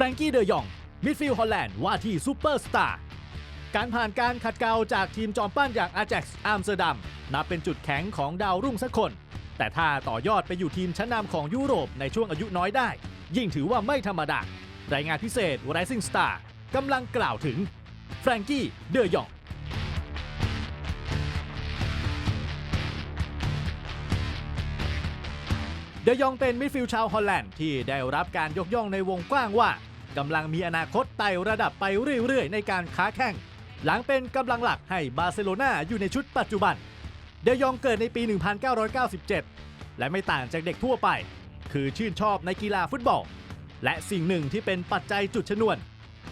แฟรงกี้เดยอง มิดฟิลด์ฮอลแลนด์ว่าที่ซูเปอร์สตาร์การผ่านการขัดเกลาจากทีมจอมปั้นอย่างอา a x อัมสเตอร์ดัมนับเป็นจุดแข็งของดาวรุ่งสักคน แต่ถ้าต่อยอดไปอยู่ทีมชั้นนำของยุโรปในช่วงอายุน้อยได้ ยิ่งถือว่าไม่ธรรมดา รายงานพิเศษ Rising Star กำลังกล่าวถึงแฟรงกี้เดยองเดยองเป็นมิดฟิลด์ชาวฮอลแลนด์ที่ได้รับการยกย่องในวงกว้างว่า กำลังมีอนาคตไต่ระดับไปเรื่อยๆ ในการค้าแข่ง หลังเป็นกำลังหลักให้บาร์เซโลนาอยู่ในชุดปัจจุบัน เดยองเกิดในปี 1997 และไม่ต่างจากเด็กทั่วไป คือชื่นชอบในกีฬาฟุตบอล และสิ่งหนึ่งที่เป็นปัจจัยจุดชนวน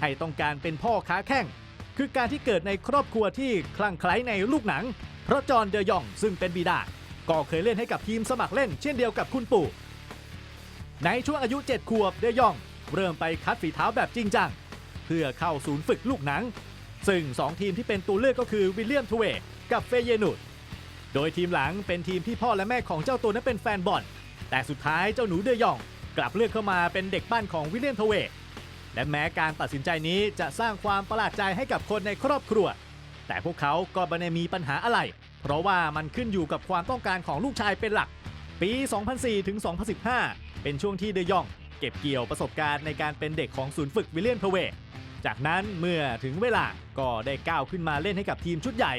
ให้ต้องการเป็นพ่อค้าแข่ง คือการที่เกิดในครอบครัวที่คลั่งไคล้ในลูกหนัง เพราะจอห์นเดยองซึ่งเป็นบิดา ก็เคยเล่นให้กับทีมสมัครเล่นเช่นเดียวกับคุณปู่ในช่วงอายุ 7 ขวบเดยอง เริ่มไปคัดฝีเท้าแบบจริงจัง เพื่อเข้าศูนย์ฝึกลูกหนัง ซึ่ง 2 ทีมที่เป็นตัวเลือกก็คือวิลเลียมทเวกับเฟเยนูดโดยทีมหลังเป็นทีมที่พ่อและแม่ของเจ้าตัวนั้นเป็นแฟนบอลแต่สุดท้ายเจ้าหนูเดยอง กลับเลือกเข้ามาเป็นเด็กบ้านของวิลเลียมทเวและแม้การตัดสินใจนี้จะสร้างความประหลาดใจให้กับคนในครอบครัว แต่พวกเขาก็ไม่ได้มีปัญหาอะไร เพราะว่ามันขึ้นอยู่กับความต้องการของลูกชายเป็นหลัก ปี 2004 ถึง 2015 เป็นช่วงที่เดยอง เก็บเกี่ยวประสบการณ์ในการเป็นเด็กของศูนย์ฝึกวิลเลียนพเวจากนั้นเมื่อถึงเวลาก็ได้ก้าวขึ้นมาเล่นให้กับทีมชุดใหญ่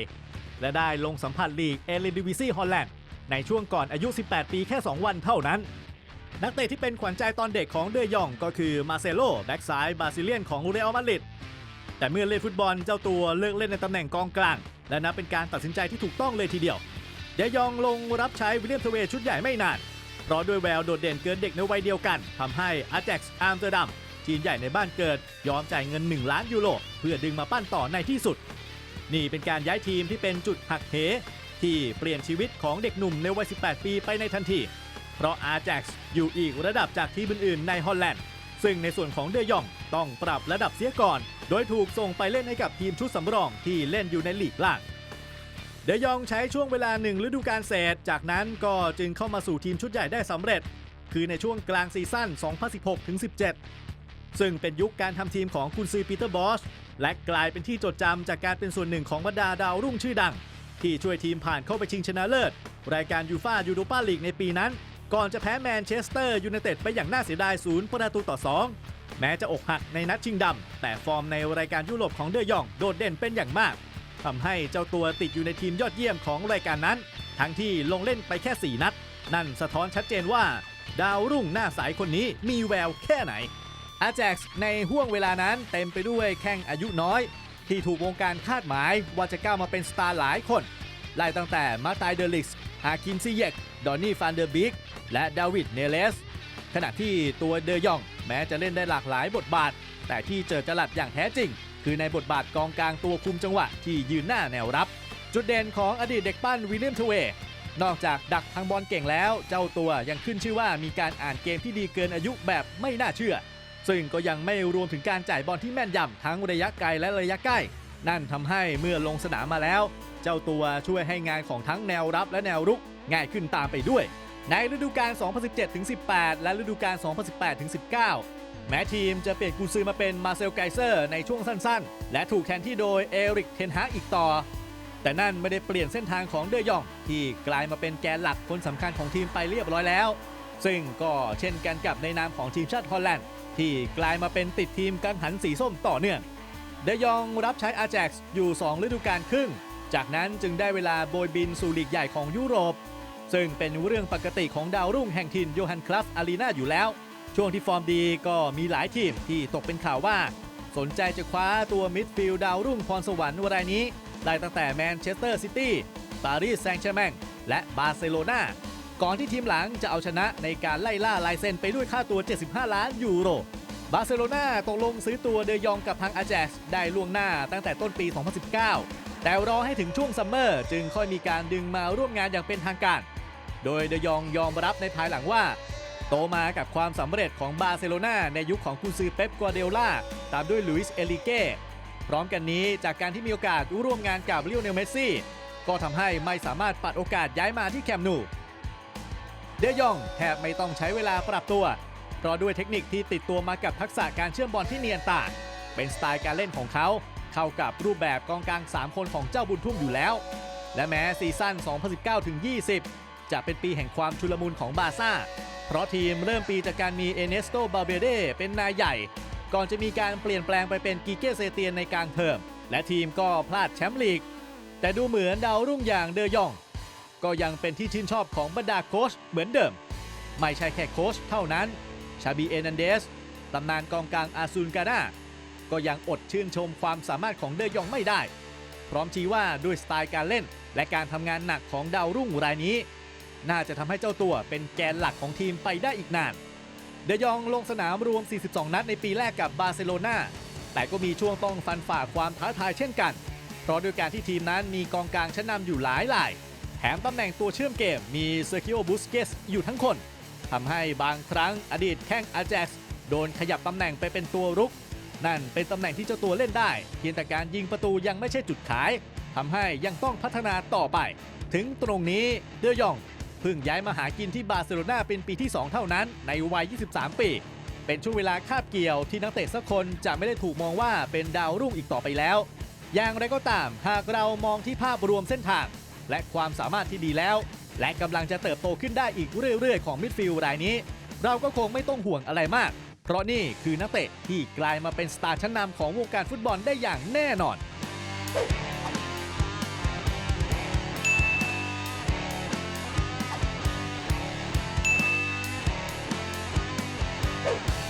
และได้ลงสัมผัสลีกเอลิดิวิซีฮอลแลนด์ในช่วงก่อนอายุ 18 ปีแค่ 2 วันเท่านั้น นักเตะที่เป็นขวัญใจตอนเด็กของเดยองก็คือมาเซโลแบ็กซ้ายบราซิเลียนของเรอัลมาดริดแต่เมื่อเล่นฟุตบอลเจ้าตัวเลือกเล่นในตำแหน่งกองกลาง และนับเป็นการตัดสินใจที่ถูกต้องเลยทีเดียวเดยองลงรับใช้วิลเลียมทเวชุดใหญ่ไม่นาน เพราะด้วยแววโดดเด่นเกินเด็กในวัยเดียวกันทำให้อาแจ็กซ์อัมสเตอร์ดัมทีมใหญ่ในบ้านเกิด ยอมจ่ายเงิน 1 ล้านยูโรเพื่อดึงมาปั้นต่อในที่สุด นี่เป็นการย้ายทีมที่เป็นจุดหักเห ที่เปลี่ยนชีวิตของเด็กหนุ่มในวัย 18 ปีไปในทันที เพราะอาแจ็กซ์อยู่อีกระดับจากทีมอื่นๆในฮอลแลนด์ ซึ่งในส่วนของเดยองต้องปรับระดับเสียก่อน โดยถูกส่งไปเล่นให้กับทีมชุดสำรองที่เล่นอยู่ในลีกล่าง เดยองใช้ช่วงเวลาหนึ่งฤดูกาลเศษ จากนั้นก็จึงเข้ามาสู่ทีมชุดใหญ่ได้สำเร็จ คือในช่วงกลางซีซั่น 2016-17 ซึ่งเป็นยุคการทำทีมของกุนซือปีเตอร์บอสและกลายเป็นที่จดจำจากการเป็นส่วนหนึ่งของบรรดาดาวรุ่งชื่อดัง ที่ช่วยทีมผ่านเข้าไปชิงชนะเลิศ รายการยูฟ่ายูโรปาลีกในปีนั้น ก่อนจะแพ้แมนเชสเตอร์ยูไนเต็ดไปอย่างน่าเสียดายศูนย์ประตูต่อ 2 แม้จะอกหักในนัดชิงดำแต่ฟอร์มในรายการยุโรปของเดยองโดดเด่นเป็นอย่างมาก ทำให้เจ้าตัวติดอยู่ในทีมยอดเยี่ยมของรายการนั้น ทั้งที่ลงเล่นไปแค่ 4 นัด นั่นสะท้อนชัดเจนว่า ดาวรุ่งหน้าสายคนนี้มีแววแค่ไหนอาแจ็กซ์ในห่วงเวลานั้นเต็มไปด้วยแข้งอายุน้อย ที่ถูกวงการคาดหมายว่าจะก้าวมาเป็นสตาร์หลายคน ไล่ตั้งแต่มาตายเดลิกส์ฮาคิมซิเยก ดอนนี่ฟานเดอร์บิก และดาวิดเนเลส ขณะที่ตัวเดยองแม้จะเล่นได้หลากหลายบทบาท แต่ที่เจอจลัดอย่างแท้จริง คือในบทบาทกองกลางตัวคุมจังหวะที่ยืนหน้าแนวรับ จุดเด่นของอดีตเด็กปั้นวิลเลียมทเวย์นอกจากดักทางบอลเก่งแล้ว เจ้าตัวยังขึ้นชื่อว่ามีการอ่านเกมที่ดีเกินอายุแบบไม่น่าเชื่อ ซึ่งก็ยังไม่รวมถึงการจ่ายบอลที่แม่นยำทั้งระยะไกลและระยะใกล้ นั่นทำให้เมื่อลงสนามมาแล้ว เจ้าตัวช่วยให้งานของทั้งแนวรับและแนวรุก ง่ายขึ้นตามไปด้วย ในฤดูกาล 2017-18 และฤดูกาล 2018-19 แม้ทีมจะเปลี่ยนกุซือมาเป็นมาเซลไกเซอร์ในช่วงสั้นๆ และถูกแทนที่โดยเอริกเทนฮากอีกต่อ แต่นั่นไม่ได้เปลี่ยนเส้นทางของเดยอง ที่กลายมาเป็นแกนหลักคนสำคัญของทีมไปเรียบร้อยแล้ว ซึ่งก็เช่นกันกับในนามของทีมชาติฮอลแลนด์ที่กลายมาเป็นติดทีมกังหันสีส้มต่อเนื่องเดยองรับใช้อาแจ็กซ์อยู่ 2 ฤดูกาลครึ่ง จากนั้นจึงได้เวลาโบยบินสู่ลีกใหญ่ของยุโรป ซึ่งเป็นเรื่องปกติของดาวรุ่งแห่งถิ่นโยฮันคลัฟอารีนาอยู่แล้ว ช่วงที่ฟอร์มดีก็มีหลายทีมที่ตกเป็นข่าวว่า สนใจจะคว้าตัวมิดฟิลด์ดาวรุ่งพรสวรรค์รายนี้ ได้ตั้งแต่แมนเชสเตอร์ซิตี้ ปารีสแซงต์แชร์แมงและบาร์เซโลนาก่อนที่ทีมหลังจะเอาชนะในการไล่ล่าลายเซ็นไปด้วยค่าตัว 75 ล้านยูโร บาร์เซโลนาตกลงซื้อตัวเดยองกับทางอาแจกได้ล่วงหน้าตั้งแต่ต้นปี 2019 แต่รอให้ถึงช่วงซัมเมอร์จึงค่อยมีการดึงมาร่วมงานอย่างเป็นทางการ โดยเดยองยอมรับในภายหลังว่า โตมากับความสำเร็จของบาร์เซโลนาในยุคของกุนซือเป๊ป กัวเดโอลาตามด้วยลุยส์ เอลิเก้ พร้อมกันนี้จากการที่มีโอกาสร่วมงานกับลิโอเนลเมสซี่ ก็ทำให้ไม่สามารถปัดโอกาสย้ายมาที่แคมป์นูเดยองแทบไม่ต้องใช้เวลาปรับตัว เพราะด้วยเทคนิคที่ติดตัวมากับทักษะการเชื่อมบอลที่เนียนตาเป็นสไตล์การเล่นของเขา เข้ากับรูปแบบกองกลาง 3 คนของเจ้าบุญทุ่มอยู่แล้ว และแม้ซีซั่น 2019-20 จะเป็นปีแห่งความชุลมุนของบาร์ซ่า เพราะทีมเริ่มปีจากการมีเอเนสโตบาเบเดเป็นนายใหญ่ ก่อนจะมีการเปลี่ยนแปลงไปเป็นกิเกเซเตียนในกลางเทอม และทีมก็พลาดแชมป์ลีก แต่ดูเหมือนดาวรุ่งอย่างเดยอง ก็ยังเป็นที่ชื่นชอบของบรรดาโค้ชเหมือนเดิม ไม่ใช่แค่โค้ชเท่านั้น ชาบีเอนันเดสตำนานกองกลางอาซูนกาน่าก็ยังอดชื่นชมความสามารถของเดยองไม่ได้ พร้อมชี้ว่าด้วยสไตล์การเล่น และการทำงานหนักของดาวรุ่งรายนี้ น่าจะทำให้เจ้าตัวเป็นแกนหลักของทีมไปได้อีกนาน เดยองลงสนามรวม 42 นัดในปีแรกกับบาร์เซโลนาแต่ก็มีช่วงต้องฟันฝ่าความท้าทายเช่นกัน เพราะด้วยการที่ทีมนั้นมีกองกลางชั้นนำอยู่หลายหลายแถมตำแหน่งตัวเชื่อมเกมมีเซอร์คิโอบุสเกสอยู่ทั้งคนทำให้บางครั้งอดีตแข้งอาแจ็กซ์โดนขยับตำแหน่งไปเป็นตัวรุก นั่นเป็นตำแหน่งที่เจ้าตัวเล่นได้ เพียงแต่การยิงประตูยังไม่ใช่จุดขายทำให้ยังต้องพัฒนาต่อไป ถึงตรงนี้เดยอง เพิ่งย้ายมาหากินที่บาร์เซโลนาเป็นปีที่ 2 เท่านั้นในวัย 23 ปี เป็นช่วงเวลาคาบเกี่ยวที่นักเตะสักคนจะไม่ได้ถูกมองว่าเป็นดาวรุ่งอีกต่อไปแล้ว อย่างไรก็ตาม หากเรามองที่ภาพรวมเส้นทาง และความสามารถที่ดีแล้ว และกำลังจะเติบโตขึ้นได้อีกเรื่อยๆ ของมิดฟิลด์รายนี้ เราก็คงไม่ต้องห่วงอะไรมาก เพราะนี่คือนักเตะที่กลายมาเป็นสตาร์ชั้นนำของวงการฟุตบอลได้อย่างแน่นอน Oh.